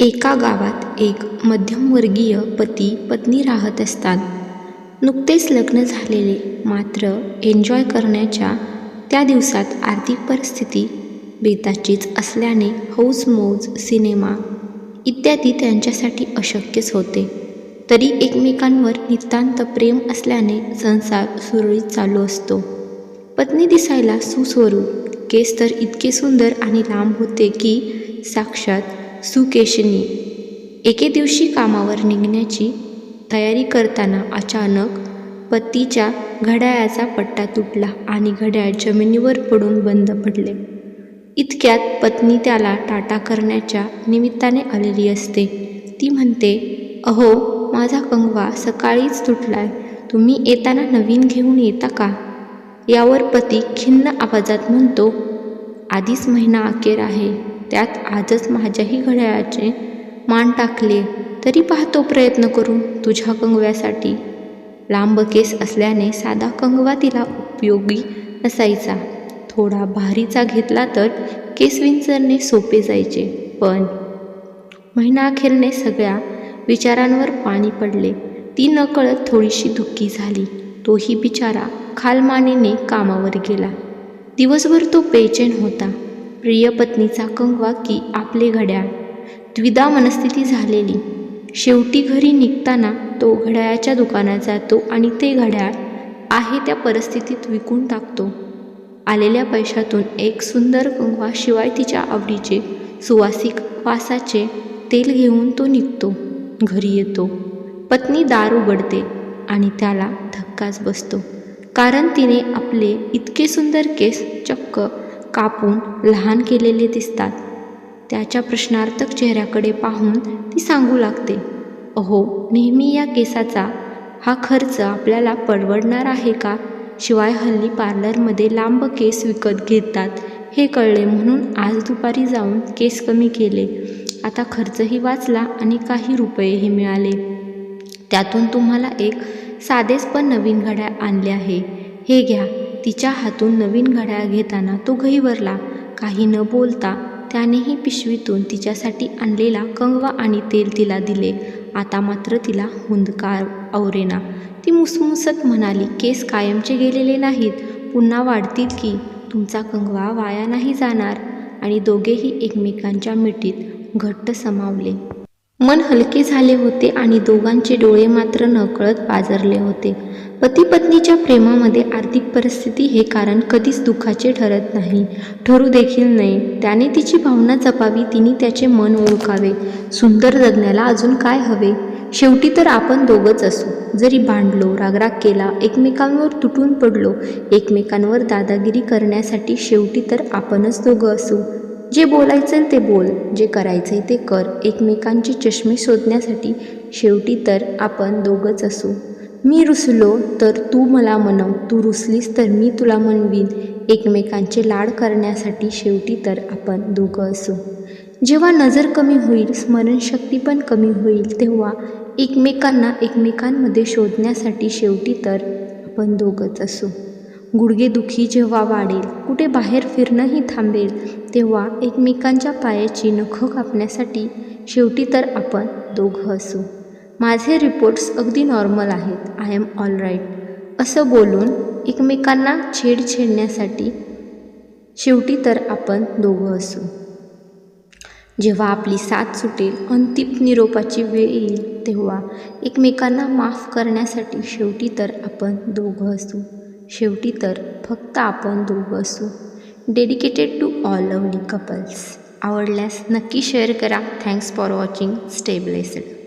एका गावात एक मध्यमवर्गीय पती पत्नी राहत असतात. नुकतेच लग्न झालेले मात्र एन्जॉय करण्याच्या त्या दिवसात आर्थिक परिस्थिती बेताचीच असल्याने हौस-मौज, सिनेमा इत्यादी त्यांच्यासाठी अशक्यच होते. तरी एकमेकांवर नितांत प्रेम असल्याने संसार सुरळीत चालू असतो. पत्नी दिसायला सुस्वरूप, केस तर इतके सुंदर आणि लांब होते की साक्षात सुकेशनी. एके दिवशी कामावर निघण्याची तयारी करताना अचानक पतीच्या घड्याळाचा पट्टा तुटला आणि घड्याळ जमिनीवर पडून बंद पडले. इतक्यात पत्नी त्याला टाटा करण्याच्या निमित्ताने आलेली असते. ती म्हणते, "अहो, माझा कंगवा सकाळीच तुटलाय. तुम्ही येताना नवीन घेऊन येता का? " यावर पती खिन्न आवाजात म्हणतो, "आधीच महिना अखेर आहे. त्यात आजच माझ्याही घड्याळाचे मान टाकले तरी पाहतो प्रयत्न करून तुझ्या कंगव्यासाठी. " लांब केस असल्याने साधा कंगवा तिला उपयोगी नसायचा. थोडा भारीचा घेतला तर केस विंचरणे सोपे जायचे. पण महिनाअखेरने सगळ्या विचारांवर पाणी पडले. ती नकळत थोडीशी दुःखी झाली. तोही बिचारा खालमानेने कामावर गेला. दिवसभर तो बेचैन होता. प्रिय पत्नीचा कंगवा की आपले घड्याळ? द्विधा मनस्थिती झालेली. शेवटी घरी निघताना तो घड्याळाच्या दुकानात जातो आणि ते घड्याळ आहे त्या परिस्थितीत विकून टाकतो. आलेल्या पैशातून एक सुंदर कंगवा शिवाय तिच्या आवडीचे सुवासिक वासाचे तेल घेऊन तो निघतो. घरी येतो. पत्नी दार उघडते आणि त्याला धक्काच बसतो. कारण तिने आपले इतके सुंदर केस चक्क कापून लहान केलेले दिसतात. त्याच्या प्रश्नार्थक चेहऱ्याकडे पाहून ती सांगू लागते, "अहो, नेहमी या केसाचा हा खर्च आपल्याला परवडणार आहे का? शिवाय हल्ली पार्लरमध्ये लांब केस विकत घेतात हे कळले म्हणून आज दुपारी जाऊन केस कमी केले. आता खर्चही वाचला आणि काही रुपयेही मिळाले. त्यातून तुम्हाला एक साधेच पण नवीन घड्याळ आणले आहे. हे घ्या. " तिच्या हातून नवीन घड्याळ घेताना तो गहिवरला. काही न बोलता त्यानेही पिशवीतून तिच्यासाठी आणलेला कंगवा आणि तेल तिला दिले. आता मात्र तिला हुंदकार आवरेना. ती मुसमुसत म्हणाली, "केस कायमचे गेलेले नाहीत. पुन्हा वाढतील की. तुमचा कंगवा वाया नाही जाणार. " आणि दोघेही एकमेकांच्या मिठीत घट्ट समावले मन हलके झाले होते आणि दोघांचे डोळे मात्र नकळत पाजरले होते. पती-पत्नीच्या प्रेमामध्ये आर्थिक परिस्थिती हे कारण कधीच दुःखाचे ठरत नाही. ठरू देखील नये. त्याने तिची भावना जपावी, तिने त्याचे मन ओळखावे. सुंदर जगण्याला अजून काय हवे? शेवटी तर आपण दोघंच असू. जरी भांडलो, रागराग केला, एकमेकांवर तुटून पडलो, एकमेकांवर दादागिरी करण्यासाठी शेवटी तर आपणच दोघं असू. जे बोलायचं ते बोल, जे करायचंय ते कर. एकमेकांचे चष्मे शोधण्यासाठी शेवटी तर आपण दोघंच असू. मी रुसलो तर तू मला म्हणव तू रुसलीस तर मी तुला मनवीन. एकमेकांचे लाड करण्यासाठी शेवटी तर आपण दोघं असू. जेव्हा नजर कमी होईल, स्मरणशक्ती पण कमी होईल तेव्हा एकमेकांना एकमेकांमध्ये शोधण्यासाठी शेवटी तर आपण दोघंच असू. गुडघेदुखी जेव्हा वाढेल, कुठे बाहेर फिरणंही थांबेल, तेव्हा एकमेकांच्या पायाची नखं कापण्यासाठी शेवटी तर आपण दोघं असू. माझे रिपोर्ट्स अगदी नॉर्मल आहेत. आय एम ऑलराईट असं बोलून एकमेकांना छेडछेडण्यासाठी शेवटी तर आपण दोघं असू. जेव्हा आपली साथ सुटेल, अंतिम निरोपाची वेळ येईल तेव्हा एकमेकांना माफ करण्यासाठी शेवटी तर आपण दोघं असू. शेवटी तर फक्त आपण दोघं असू. Dedicated to all lovely couples. आवडल्यास नक्की शेअर करा. Thanks for watching. स्टेबलेसड